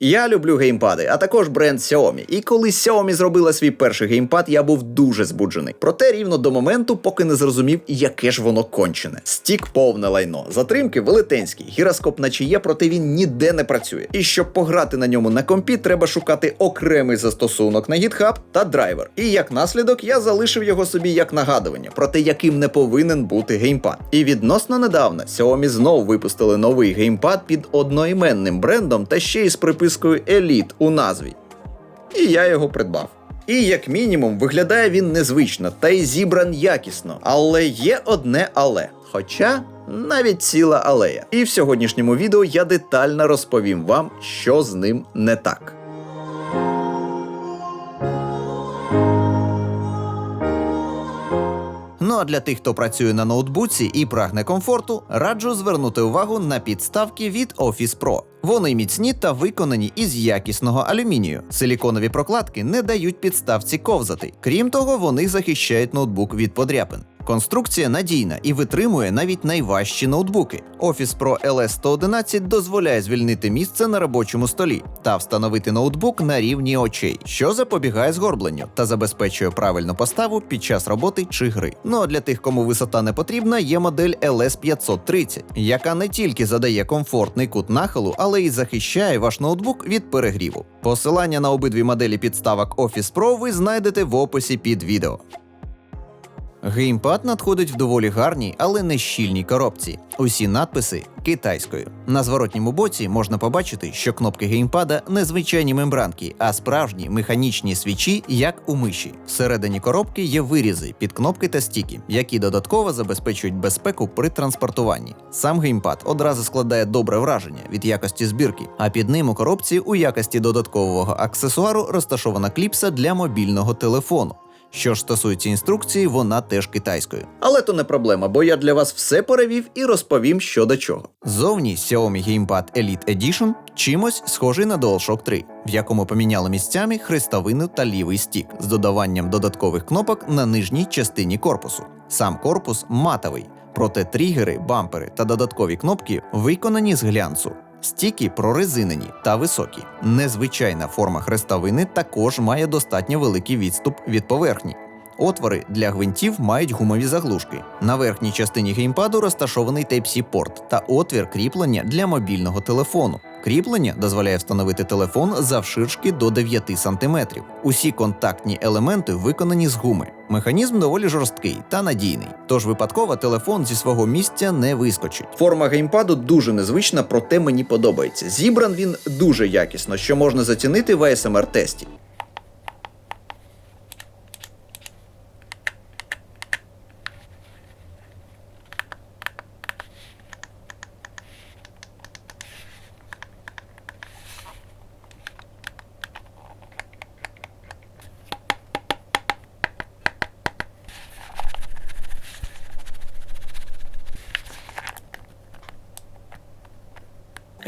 Я люблю геймпади, а також бренд Xiaomi. І коли Xiaomi зробила свій перший геймпад, я був дуже збуджений. Проте рівно до моменту, поки не зрозумів, яке ж воно кончене. Стік повне лайно. Затримки велетенські, гіроскоп наче є, проте він ніде не працює. І щоб пограти на ньому на компі, треба шукати окремий застосунок на GitHub та драйвер. І як наслідок я залишив його собі як нагадування про те, яким не повинен бути геймпад. І відносно недавно Xiaomi знову випустили новий геймпад під одноіменним брендом та ще й з припискою Elite у назві. І я його придбав. І як мінімум виглядає він незвично та й зібран якісно. Але є одне але. Хоча навіть ціла алея. І в сьогоднішньому відео я детально розповім вам, що з ним не так. Ну а для тих, хто працює на ноутбуці і прагне комфорту, раджу звернути увагу на підставки від Office Pro. Вони міцні та виконані із якісного алюмінію. Силіконові прокладки не дають підставці ковзати. Крім того, вони захищають ноутбук від подряпин. Конструкція надійна і витримує навіть найважчі ноутбуки. Office Pro LS111 дозволяє звільнити місце на робочому столі та встановити ноутбук на рівні очей, що запобігає згорбленню та забезпечує правильну поставу під час роботи чи гри. Ну а для тих, кому висота не потрібна, є модель LS530, яка не тільки задає комфортний кут нахилу, але й захищає ваш ноутбук від перегріву. Посилання на обидві моделі підставок Office Pro ви знайдете в описі під відео. Геймпад надходить в доволі гарній, але не щільній коробці. Усі надписи китайською. На зворотньому боці можна побачити, що кнопки геймпада не звичайні мембранки, а справжні механічні свічі, як у миші. Всередині коробки є вирізи під кнопки та стіки, які додатково забезпечують безпеку при транспортуванні. Сам геймпад одразу складає добре враження від якості збірки, а під ним у коробці у якості додаткового аксесуару розташована кліпса для мобільного телефону. Що ж стосується інструкції, вона теж китайською. Але то не проблема, бо я для вас все перевів і розповім, що до чого. Зовні Xiaomi Gamepad Elite Edition чимось схожий на DualShock 3, в якому поміняли місцями хрестовину та лівий стік з додаванням додаткових кнопок на нижній частині корпусу. Сам корпус матовий, проте тригери, бампери та додаткові кнопки виконані з глянцу. Стіки прорезинені та високі. Незвичайна форма хрестовини також має достатньо великий відступ від поверхні. Отвори для гвинтів мають гумові заглушки. На верхній частині геймпаду розташований Type-C порт та отвір кріплення для мобільного телефону. Кріплення дозволяє встановити телефон завширшки до 9 см. Усі контактні елементи виконані з гуми. Механізм доволі жорсткий та надійний, тож випадково телефон зі свого місця не вискочить. Форма геймпаду дуже незвична, проте мені подобається. Зібран він дуже якісно, що можна зацінити в asmr тесті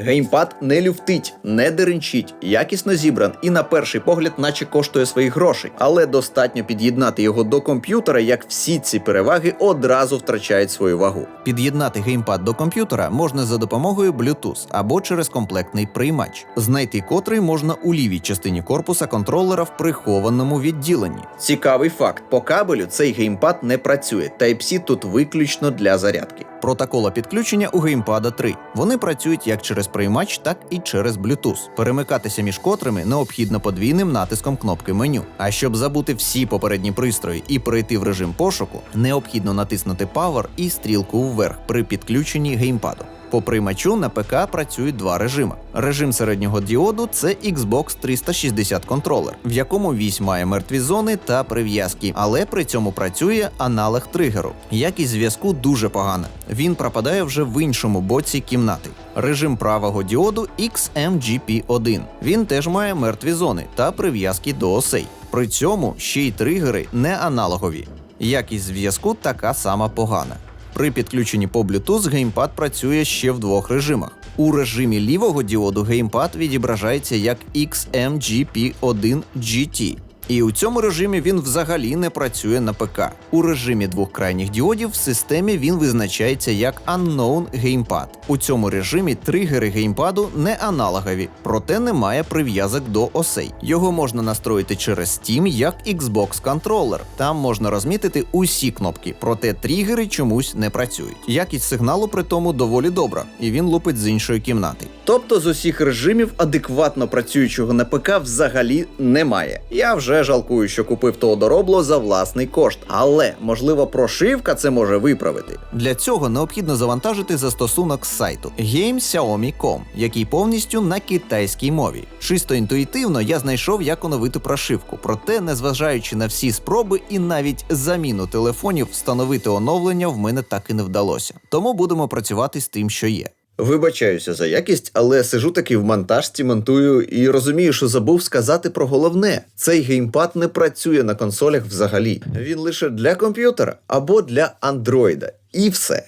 Геймпад не люфтить, не деренчить, якісно зібран і на перший погляд, наче коштує своїх грошей, але достатньо під'єднати його до комп'ютера, як всі ці переваги одразу втрачають свою вагу. Під'єднати геймпад до комп'ютера можна за допомогою Bluetooth або через комплектний приймач, знайти котрий можна у лівій частині корпуса контролера в прихованому відділенні. Цікавий факт: по кабелю цей геймпад не працює. Type-C тут виключно для зарядки. Протокола підключення у геймпада 3. Вони працюють як через приймач, так і через Bluetooth. Перемикатися між котрими необхідно подвійним натиском кнопки меню. А щоб забути всі попередні пристрої і перейти в режим пошуку, необхідно натиснути Power і стрілку вверх при підключенні геймпаду. По приймачу на ПК працюють два режими. Режим середнього діоду це Xbox 360 контролер, в якому вісь має мертві зони та прив'язки, але при цьому працює аналог тригеру. Якість зв'язку дуже погана. Він пропадає вже в іншому боці кімнати. Режим правого діоду XMGP1. Він теж має мертві зони та прив'язки до осей. При цьому ще й тригери не аналогові. Якість зв'язку така сама погана. При підключенні по Bluetooth геймпад працює ще в двох режимах. У режимі лівого діоду геймпад відображається як XMGP1 GT, І у цьому режимі він взагалі не працює на ПК. У режимі двох крайніх діодів в системі він визначається як Unknown Gamepad. У цьому режимі тригери геймпаду не аналогові, проте немає прив'язок до осей. Його можна настроїти через Steam як Xbox контролер. Там можна розмітити усі кнопки, проте тригери чомусь не працюють. Якість сигналу при тому доволі добра, і він лупить з іншої кімнати. Тобто з усіх режимів адекватно працюючого на ПК взагалі немає. Я вже жалкую, що купив того доробло за власний кошт, але можливо прошивка це може виправити. Для цього необхідно завантажити застосунок з сайту GameXiaomi.com, який повністю на китайській мові. Чисто інтуїтивно я знайшов, як оновити прошивку, проте, незважаючи на всі спроби і навіть заміну телефонів, встановити оновлення в мене так і не вдалося. Тому будемо працювати з тим, що є. Вибачаюся за якість, але сижу таки в монтажці, монтую і розумію, що забув сказати про головне: цей геймпад не працює на консолях взагалі. Він лише для комп'ютера або для андроїда. І все.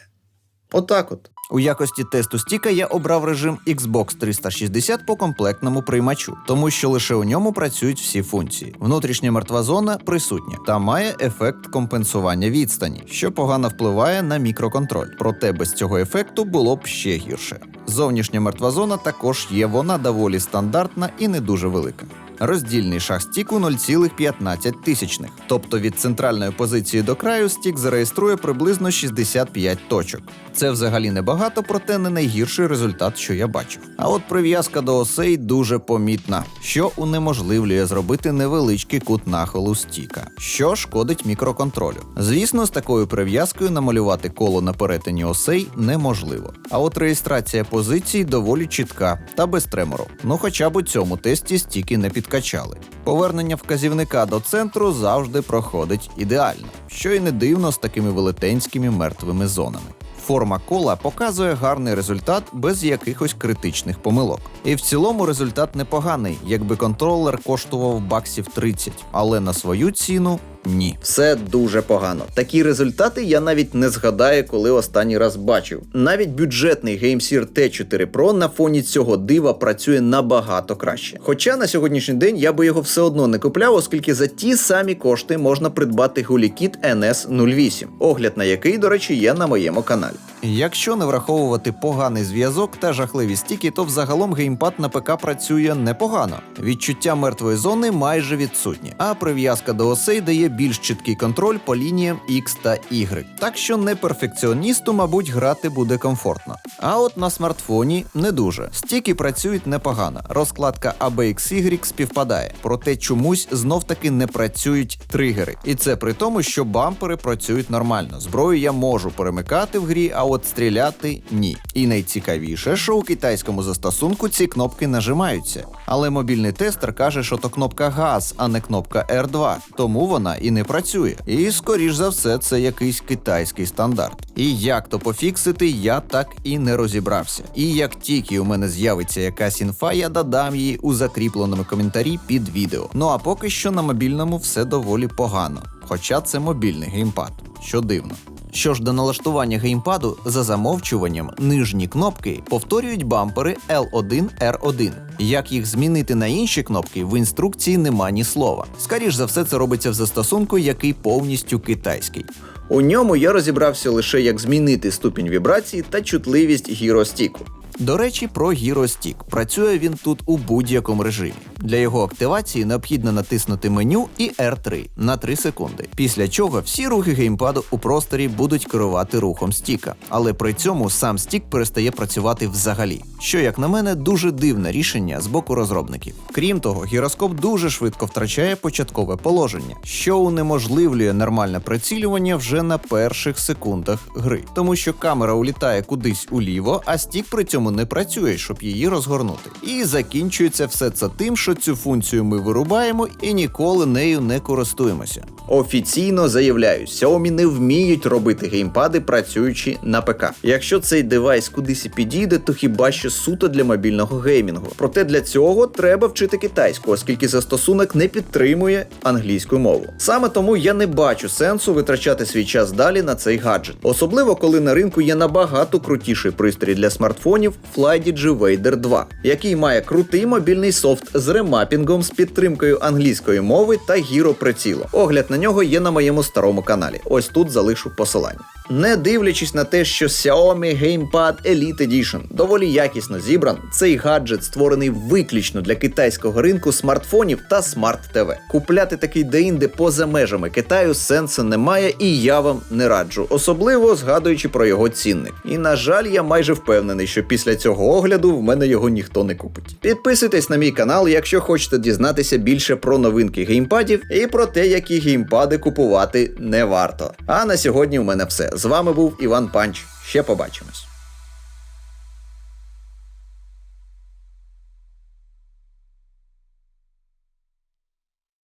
Отак от. У якості тесту стіка я обрав режим Xbox 360 по комплектному приймачу, тому що лише у ньому працюють всі функції. Внутрішня мертва зона присутня та має ефект компенсування відстані, що погано впливає на мікроконтроль. Проте без цього ефекту було б ще гірше. Зовнішня мертва зона також є, вона доволі стандартна і не дуже велика. Роздільний шаг стіку 0,15 тисячних. Тобто від центральної позиції до краю стік зареєструє приблизно 65 точок. Це взагалі небагато, проте не найгірший результат, що я бачив. А от прив'язка до осей дуже помітна, що унеможливлює зробити невеличкий кут нахилу стіка, що шкодить мікроконтролю. Звісно, з такою прив'язкою намалювати коло на перетині осей неможливо. А от реєстрація позицій доволі чітка та без тремору. Ну хоча б у цьому тесті стіки не підкачали. Повернення вказівника до центру завжди проходить ідеально, що й не дивно з такими велетенськими мертвими зонами. Форма кола показує гарний результат без якихось критичних помилок. І в цілому результат непоганий, якби контролер коштував баксів 30, але на свою ціну ні. Все дуже погано. Такі результати я навіть не згадаю, коли останній раз бачив. Навіть бюджетний GameSeer T4 Pro на фоні цього дива працює набагато краще. Хоча на сьогоднішній день я би його все одно не купляв, оскільки за ті самі кошти можна придбати Гулікіт NS08, огляд на який, до речі, є на моєму каналі. Якщо не враховувати поганий зв'язок та жахливі стіки, то взагалом геймпад на ПК працює непогано. Відчуття мертвої зони майже відсутнє, а прив'язка до осей дає більш чіткий контроль по лініям X та Y. Так що не перфекціоністу, мабуть, грати буде комфортно. А от на смартфоні не дуже. Стіки працюють непогано. Розкладка ABXY співпадає, проте чомусь знов таки не працюють тригери. І це при тому, що бампери працюють нормально. Зброю я можу перемикати в грі, а от стріляти ні. І найцікавіше, що у китайському застосунку ці кнопки нажимаються. Але мобільний тестер каже, що то кнопка газ, а не кнопка R2, тому вона і не працює. І скоріш за все, це якийсь китайський стандарт. І як то пофіксити, я так і не розібрався. І як тільки у мене з'явиться якась інфа, я додам її у закріпленому коментарі під відео. Ну а поки що на мобільному все доволі погано. Хоча це мобільний геймпад, що дивно. Що ж до налаштування геймпаду, за замовчуванням нижні кнопки повторюють бампери L1 R1. Як їх змінити на інші кнопки, в інструкції нема ні слова. Скоріш за все, це робиться в застосунку, який повністю китайський. У ньому я розібрався лише як змінити ступінь вібрації та чутливість гіростіку. До речі, про гіростік. Працює він тут у будь-якому режимі. Для його активації необхідно натиснути меню і R3 на 3 секунди. Після чого всі рухи геймпаду у просторі будуть керувати рухом стіка, але при цьому сам стік перестає працювати взагалі. Що, як на мене, дуже дивне рішення з боку розробників. Крім того, гіроскоп дуже швидко втрачає початкове положення, що унеможливлює нормальне прицілювання вже на перших секундах гри, тому що камера улітає кудись уліво, а стік при цьому не працює, щоб її розгорнути. І закінчується все це тим, що цю функцію ми вирубаємо і ніколи нею не користуємося. Офіційно заявляю, Xiaomi не вміють робити геймпади, працюючи на ПК. Якщо цей девайс кудись підійде, то хіба що суто для мобільного геймінгу. Проте для цього треба вчити китайську, оскільки застосунок не підтримує англійську мову. Саме тому я не бачу сенсу витрачати свій час далі на цей гаджет, особливо коли на ринку є набагато крутіший пристрій для смартфонів FlyDigi Vader 2, який має крутий мобільний софт з ремапінгом з підтримкою англійської мови та гіроприцілом. Огляд на нього є на моєму старому каналі. Ось тут залишу посилання. Не дивлячись на те, що Xiaomi Gamepad Elite Edition доволі якісно зібран, цей гаджет створений виключно для китайського ринку смартфонів та смарт-ТВ. Купляти такий деінде поза межами Китаю сенсу немає, і я вам не раджу, особливо згадуючи про його цінник. І на жаль, я майже впевнений, що після цього огляду в мене його ніхто не купить. Підписуйтесь на мій канал, якщо хочете дізнатися більше про новинки геймпадів і про те, які геймпади купувати не варто. А на сьогодні у мене все. З вами був Іван Панч. Ще побачимось.